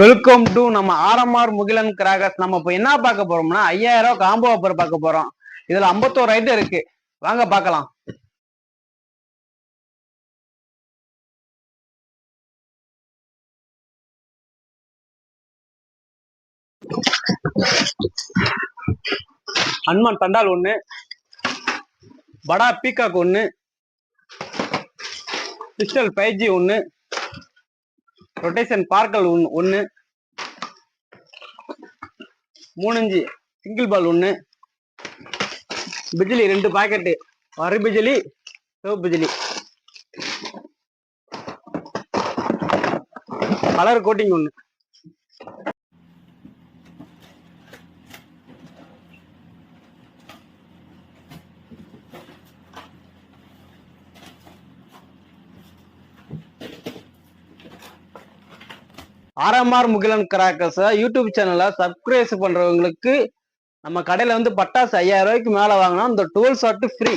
Welcome to நம்ம RMR Mugilan crackers. நம்ம இப்போ என்ன பார்க்க போறோம்னா ஐயாயிரம் ரூபாய் காம்போ ஆஃபர் பார்க்க போறோம். இதுல 51 ஐட்டம் இருக்கு. வாங்க பார்க்கலாம். ஹனுமான் தண்டால் ஒண்ணு. படா பீகாக் ஒண்ணு. பிஸ்டல் ஃபைவ் ஜி ஒண்ணு. ரொட்டேஷன் பார்க்கல் ஒன்று ஒன்று மூணு இஞ்சு சிங்கிள் பால் ஒன்று பிஜிலி ரெண்டு பாக்கெட்டு வறு பிஜிலி சிவப்பு பிஜிலி. கலர் கோட்டிங் ஒன்று ஆர்எம்ஆர் முகிலன் கிராக்கர்ஸ் யூடியூப் சேனலை சப்ஸ்கிரைப் பண்ணுறவங்களுக்கு நம்ம கடையில் வந்து பட்டாசு ஐயாயிரம் ரூபாய்க்கு மேலே வாங்கினா அந்த டுவெல் ஷாட்டு ஃப்ரீ